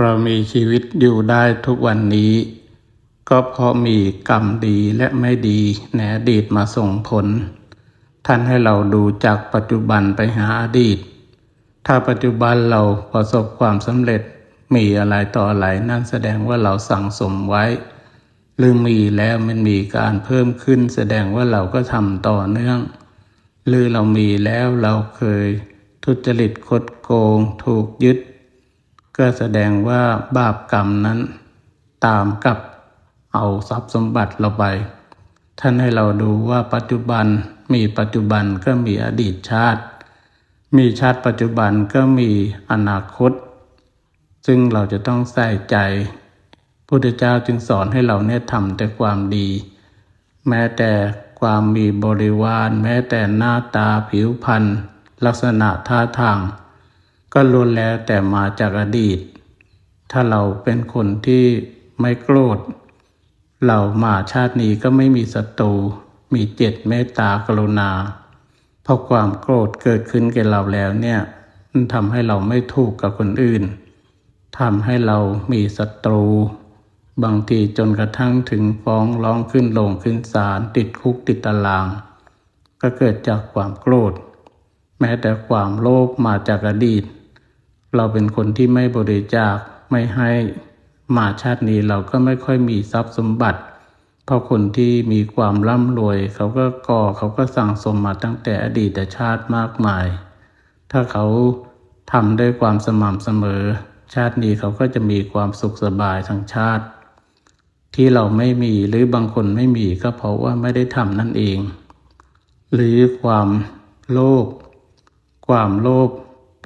เรามีชีวิตอยู่ได้ทุกวันนี้ ก็เพราะมีกรรมดีและไม่ดีในอดีตมาส่งผล ท่านให้เราดูจากปัจจุบันไปหาอดีต ถ้าปัจจุบันเราประสบความสำเร็จมีอะไรต่ออะไรนั่นแสดงว่าเราสั่งสมไว้ หรือมีแล้วมันมีการเพิ่มขึ้น แสดงว่าเราก็ทำต่อเนื่อง หรือเรามีแล้วเราเคยทุจริตคดโกง ถูกยึด ก็แสดงว่าบาปกรรมนั้นตามกับเอาทรัพย์สมบัติเราไป ท่านให้เราดูว่าปัจจุบันมีปัจจุบันก็มีอดีตชาติ มีชาติปัจจุบันก็มีอนาคต ซึ่งเราจะต้องใส่ใจพุทธเจ้าจึงสอนให้เราเนี่ยทำแต่ความดี แม้แต่ความมีบริวาร แม้แต่หน้าตาผิวพรรณลักษณะท่าทาง ก็ล้วนแล้วแต่มาจากอดีต ถ้าเราเป็นคนที่ไม่โกรธ เรามาชาตินี้ก็ไม่มีศัตรู มีเจตเมตตากรุณา เพราะความโกรธเกิดขึ้นแก่เราแล้วเนี่ยมันทำให้เราไม่ถูกกับคนอื่น ทำให้เรามีศัตรู บางทีจนกระทั่งถึงฟ้องร้องขึ้นลงขึ้นศาลติดคุกติดตาราง ก็เกิดจากความโกรธ แม้แต่ความโลภมาจากอดีต เราเป็นคนที่ไม่บริจาคไม่ให้มาชาตินี้เราก็ไม่ค่อยมีทรัพย์สมบัติ เพราะคนที่มีความร่ำรวย เขาก็ก่อเขาก็สั่งสมมาตั้งแต่อดีตชาติมากมาย ถ้าเขาทำด้วยความสม่ำเสมอ ชาตินี้เขาก็จะมีความสุขสบายทั้งชาติ ที่เราไม่มีหรือบางคนไม่มีก็เพราะว่าไม่ได้ทำนั่นเอง หรือความโลภความโลภ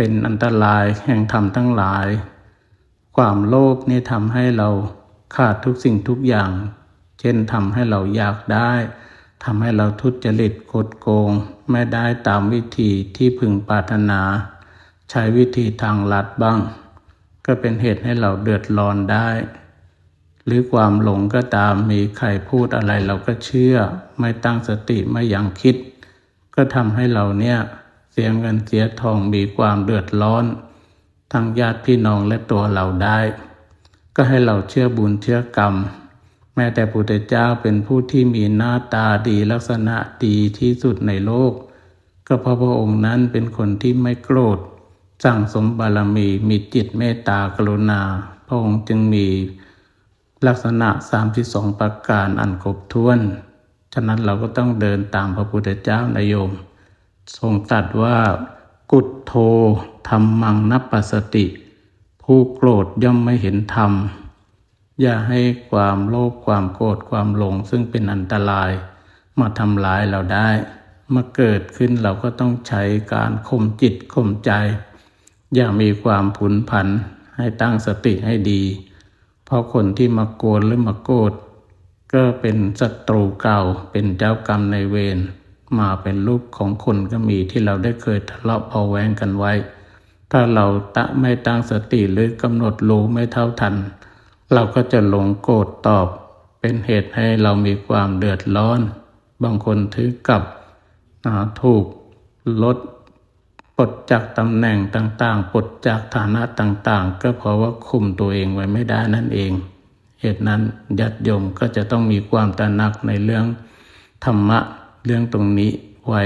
เป็นอันตรายแห่งธรรมทั้งหลาย ความโลภนี่ทำให้เราขาดทุกสิ่งทุกอย่าง เช่นทำให้เราอยากได้ทำให้เราทุจริตกดโกง ไม่ได้ตามวิธีที่พึงปรารถนา ใช้วิธีทางลัดบ้าง ก็เป็นเหตุให้เราเดือดร้อนได้ หรือความหลงก็ตามมีใครพูดอะไรเราก็เชื่อ ไม่ตั้งสติไม่ยังคิด ก็ทำให้เราเนี่ย เสียเงินเสียทองมีความเดือดร้อน ทั้งญาติพี่น้องและตัวเราได้ ก็ให้เราเชื่อบุญเชื่อกรรม แม้แต่พุทธเจ้าเป็นผู้ที่มีหน้าตาดีลักษณะดีที่สุดในโลก ก็เพราะพระองค์นั้นเป็นคนที่ไม่โกรธสั่งสมบารมีมีจิตเมตตากรุณา พระองค์จึงมีลักษณะ 32 ประการอันครบถ้วน ฉะนั้นเราก็ต้องเดินตามพระพุทธเจ้านายโยม ทรงตรัสว่า กุดโทธรรมังนับปัสติ ผู้โกรธย่อมไม่เห็นธรรม อย่าให้ความโลภความโกรธความหลงซึ่งเป็นอันตรายมาทำลายเราได้มื่อเกิดขึ้นเราก็ต้องใช้การข่มจิตข่มใจ อย่ามีความผุนผันให้ตั้งสติให้ดี เพราะคนที่มาโกรธหรือมาโกรธก็เป็นศัตรูเก่าเป็นเจ้ากรรมในเวร มาเป็นรูปของคนก็มีที่เราได้เคยทะเลาะเบาแวงกันไว้ ถ้าเราตะไม่ตั้งสติหรือกำหนดรู้ไม่เท่าทัน เราก็จะหลงโกรธตอบ เป็นเหตุให้เรามีความเดือดร้อน บางคนถึงกับถูกลดปลดจากตำแหน่งต่างๆปลดจากฐานะต่างๆ ก็เพราะว่าคุมตัวเองไว้ไม่ได้นั่นเอง เหตุนั้นญาติโยมก็จะต้องมีความตระหนักในเรื่องธรรมะ เรื่องตรงนี้ไว้